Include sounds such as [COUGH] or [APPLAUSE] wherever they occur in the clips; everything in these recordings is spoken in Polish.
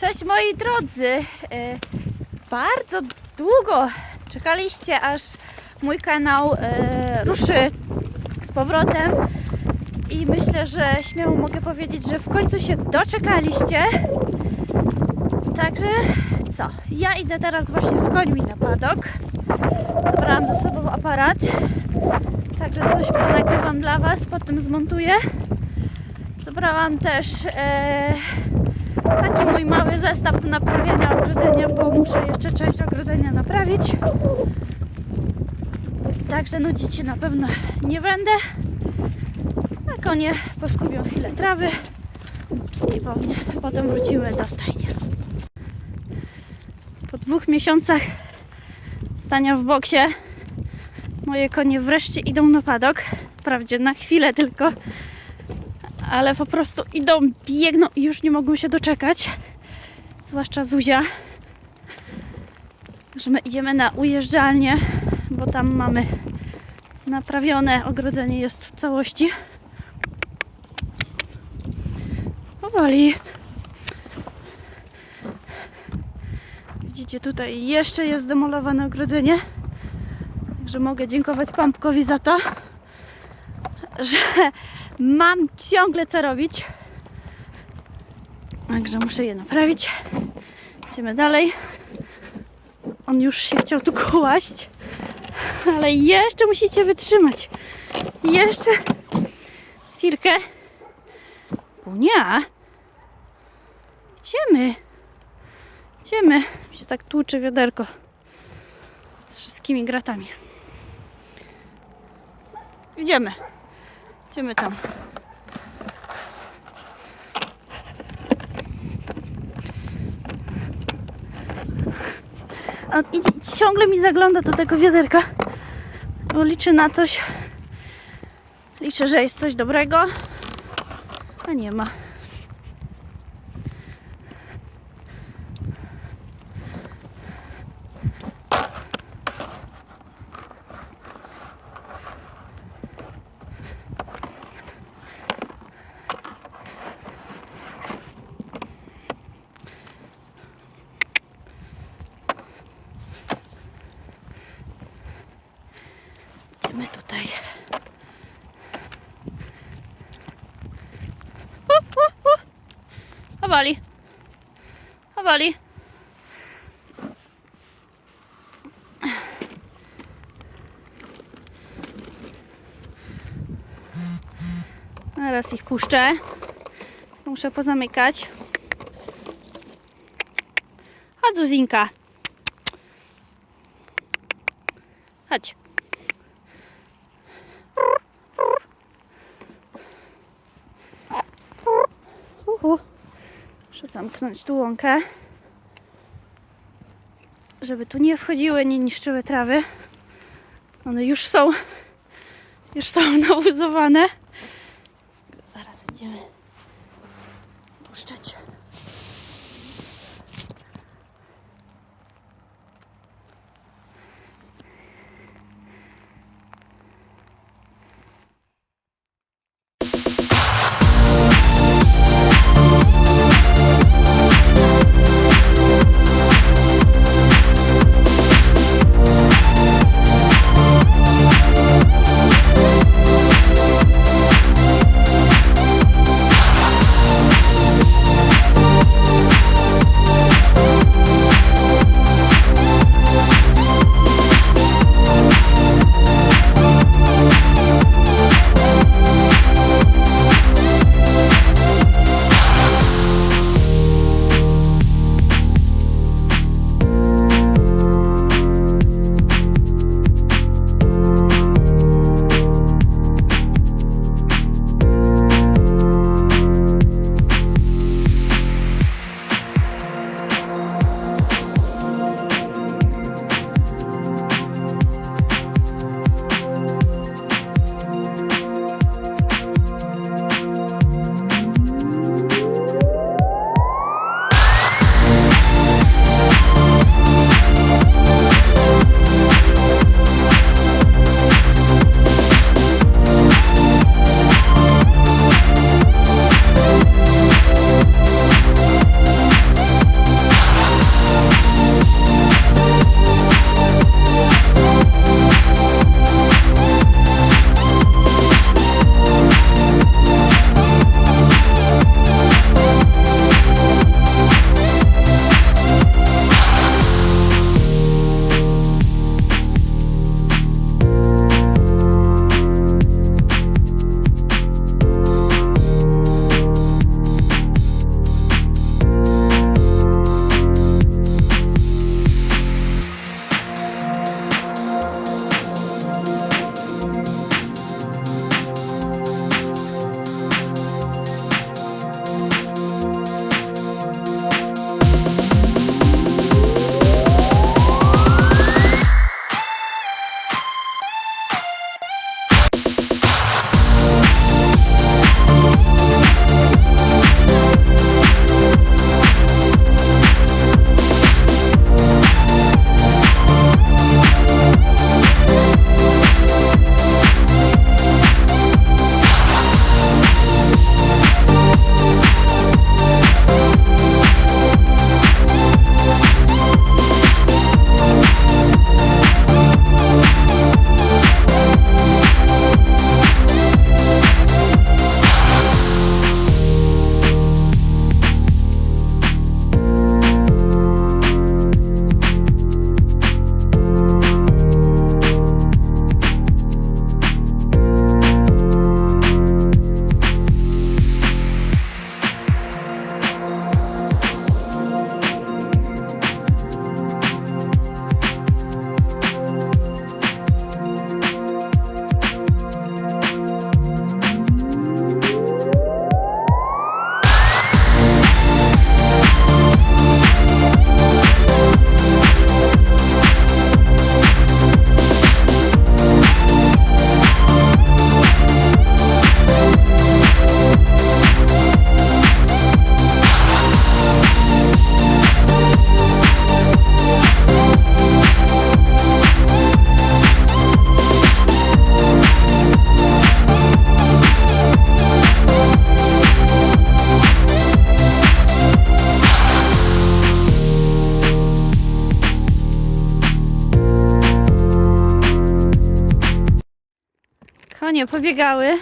Cześć moi drodzy. E, Bardzo długo czekaliście, aż mój kanał e, ruszy z powrotem. I myślę, że śmiało mogę powiedzieć, że w końcu się doczekaliście. Także co? Ja idę teraz właśnie z końmi na padok. Zabrałam ze sobą aparat. Także coś nagrywam dla Was, potem zmontuję. Zabrałam też e, taki mój mały zestaw naprawiania ogrodzenia, bo muszę jeszcze część ogrodzenia naprawić. Także nudzić się na pewno nie będę. A konie poskubią chwilę trawy i pewnie potem wrócimy do stajni. Po dwóch miesiącach stania w boksie moje konie wreszcie idą na padok. Wprawdzie na chwilę tylko, ale po prostu idą, biegną i już nie mogą się doczekać. Zwłaszcza Zuzia. Że my idziemy na ujeżdżalnię, bo tam mamy naprawione ogrodzenie jest w całości. Powoli. Widzicie, tutaj jeszcze jest demolowane ogrodzenie. Także mogę dziękować Pampkowi za to, że mam ciągle co robić. Także muszę je naprawić. Idziemy dalej. On już się chciał tu kłaść, ale jeszcze musicie wytrzymać. Jeszcze chwilkę. Punia. Idziemy. Idziemy. Mi się tak tłucze wiaderko z wszystkimi gratami. Idziemy. Idziemy tam. On idzie, ciągle mi zagląda do tego wiaderka, bo liczy na coś. Liczę, że jest coś dobrego, a nie ma. Chowali. Teraz ich puszczę. Muszę pozamykać. Chodź Zuzinka. Chodź. Uhu. Muszę zamknąć tu łąkę, żeby tu nie wchodziły, nie niszczyły trawy. One już są, już są [LAUGHS] nałuzowane. Zaraz będziemy Konie pobiegały.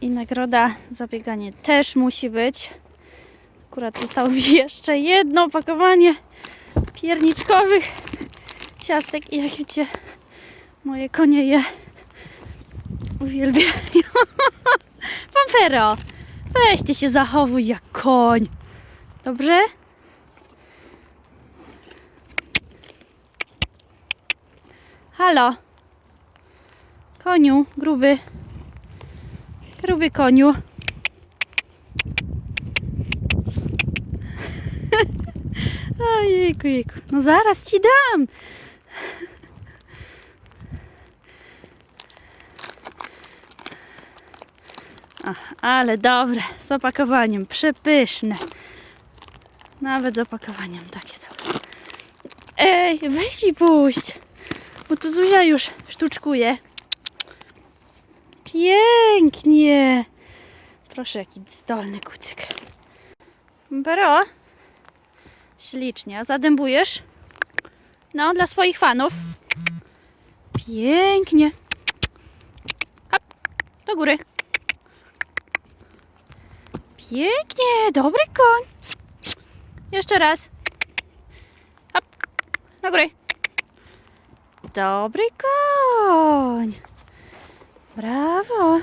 I nagroda za bieganie też musi być. Akurat zostało mi jeszcze jedno opakowanie pierniczkowych ciastek i jak wiecie, moje konie je uwielbiają. [LAUGHS] Pampero, weź ty się zachowuj jak koń. Dobrze? Halo. Koniu, gruby. Gruby koniu. [LAUGHS] Ojejku, jejku. No zaraz ci dam. Ach, ale dobre. Z opakowaniem. Przepyszne. Nawet z opakowaniem takie dobre. Ej, weź mi puść. Bo to Zuzia już sztuczkuje. Pięknie. Proszę, jaki zdolny kucyk. Bero. Ślicznie. Zadębujesz? No, dla swoich fanów. Pięknie. Hop, do góry. Pięknie. Dobry koń. Jeszcze raz. Hop, do góry. Dobry koń. Brawo.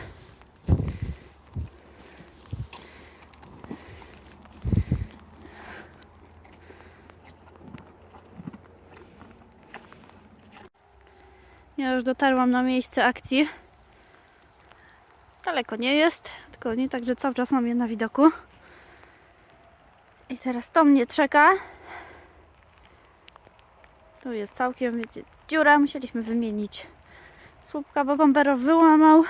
Ja już dotarłam na miejsce akcji. Daleko nie jest, tylko nie tak, że cały czas mam je na widoku. I teraz to mnie czeka. Tu jest całkiem, wiecie, dziura. Musieliśmy wymienić słupka, bo bombero wyłamał.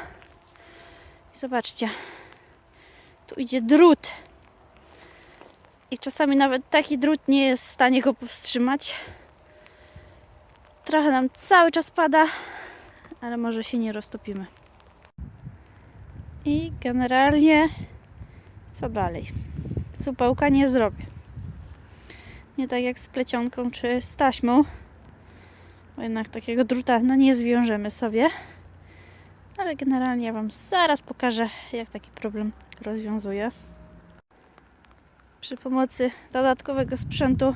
Zobaczcie, tu idzie drut. I czasami nawet taki drut nie jest w stanie go powstrzymać. Trochę nam cały czas pada, ale może się nie roztopimy. I generalnie co dalej? Supełka nie zrobię. Nie tak jak z plecionką czy z taśmą. Bo jednak takiego druta no nie zwiążemy sobie. Ale generalnie ja Wam zaraz pokażę, jak taki problem rozwiązuję. Przy pomocy dodatkowego sprzętu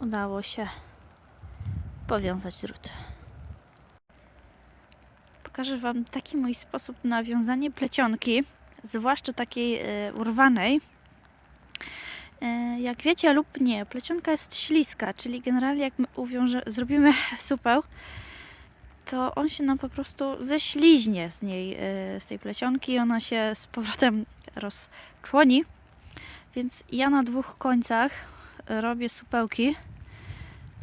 udało się powiązać drut. Pokażę Wam taki mój sposób na wiązanie plecionki, zwłaszcza takiej e, urwanej. E, jak wiecie lub nie, plecionka jest śliska, czyli generalnie jak my uwiąże, zrobimy [LAUGHS] supeł, to on się nam po prostu ześliźnie z niej, e, z tej plecionki i ona się z powrotem rozczłoni. Więc ja na dwóch końcach robię supełki,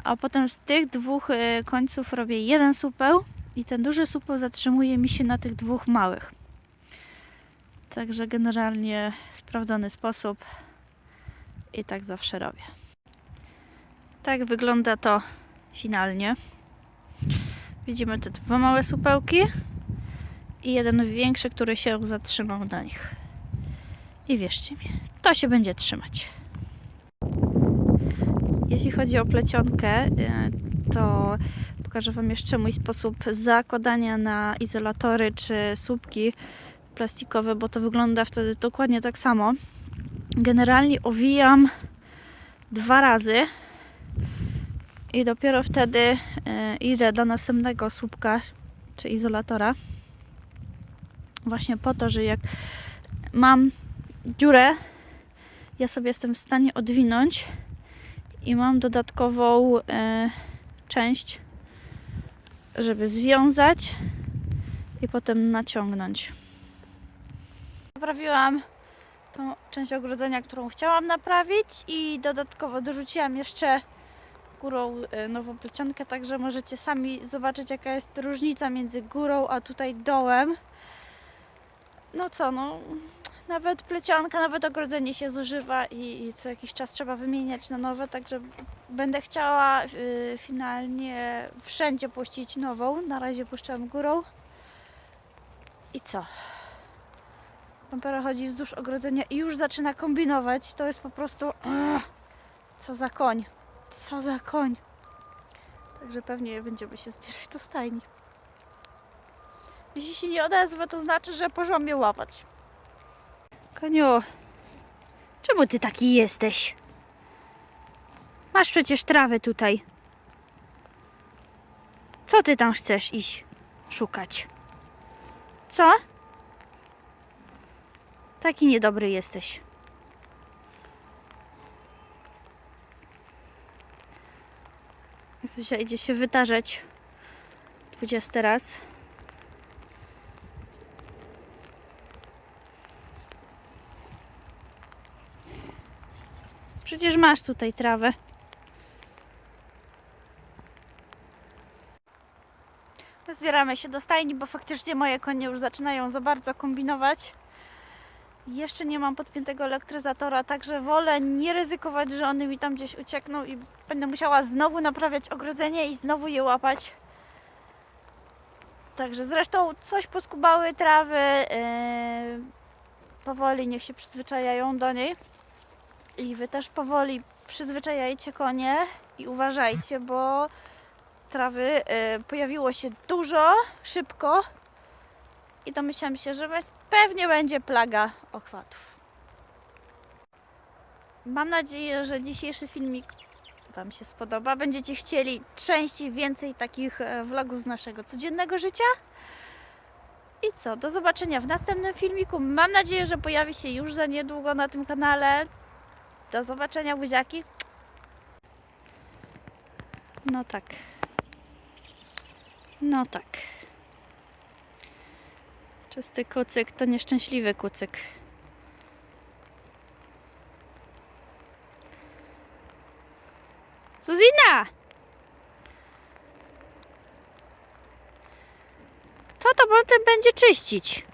a potem z tych dwóch e, końców robię jeden supeł i ten duży supeł zatrzymuje mi się na tych dwóch małych. Także generalnie sprawdzony sposób i tak zawsze robię. Tak wygląda to finalnie. Widzimy te dwa małe supełki i jeden większy, który się zatrzymał na nich. I wierzcie mi, to się będzie trzymać. Jeśli chodzi o plecionkę, e, to pokażę Wam jeszcze mój sposób zakładania na izolatory czy słupki plastikowe, bo to wygląda wtedy dokładnie tak samo. Generalnie owijam dwa razy i dopiero wtedy e, idę do następnego słupka czy izolatora. Właśnie po to, że jak mam dziurę, ja sobie jestem w stanie odwinąć i mam dodatkową e, część, żeby związać i potem naciągnąć. Naprawiłam tą część ogrodzenia, którą chciałam naprawić i dodatkowo dorzuciłam jeszcze górą e, nową plecionkę, także możecie sami zobaczyć jaka jest różnica między górą a tutaj dołem. No co, no nawet plecionka, nawet ogrodzenie się zużywa i, i co jakiś czas trzeba wymieniać na nowe, także będę chciała y, finalnie wszędzie puścić nową. Na razie puszczam górą. I co? Pampera chodzi wzdłuż ogrodzenia i już zaczyna kombinować. To jest po prostu... Co za koń. Co za koń. Także pewnie będziemy się zbierać do stajni. Jeśli się nie odezwę, to znaczy, że poszłam mnie łapać. Koniu, czemu ty taki jesteś? Masz przecież trawę tutaj. Co ty tam chcesz iść szukać? Co? Taki niedobry jesteś. Zuzia idzie się wytarzać. 20 raz. Przecież masz tutaj trawę. Zbieramy się do stajni, bo faktycznie moje konie już zaczynają za bardzo kombinować. Jeszcze nie mam podpiętego elektryzatora, także wolę nie ryzykować, że one mi tam gdzieś uciekną i będę musiała znowu naprawiać ogrodzenie i znowu je łapać. Także zresztą coś poskubały trawy. Yy, powoli niech się przyzwyczajają do niej. I wy też powoli przyzwyczajajcie konie i uważajcie, bo trawy y, pojawiło się dużo, szybko i domyślam się, że pewnie będzie plaga ochwatów. Mam nadzieję, że dzisiejszy filmik Wam się spodoba. Będziecie chcieli częściej więcej takich e, vlogów z naszego codziennego życia. I co? Do zobaczenia w następnym filmiku. Mam nadzieję, że pojawi się już za niedługo na tym kanale. Do zobaczenia, buziaki. No tak. No tak. Czysty kucyk to nieszczęśliwy kucyk. Zuzina! Kto to potem będzie czyścić?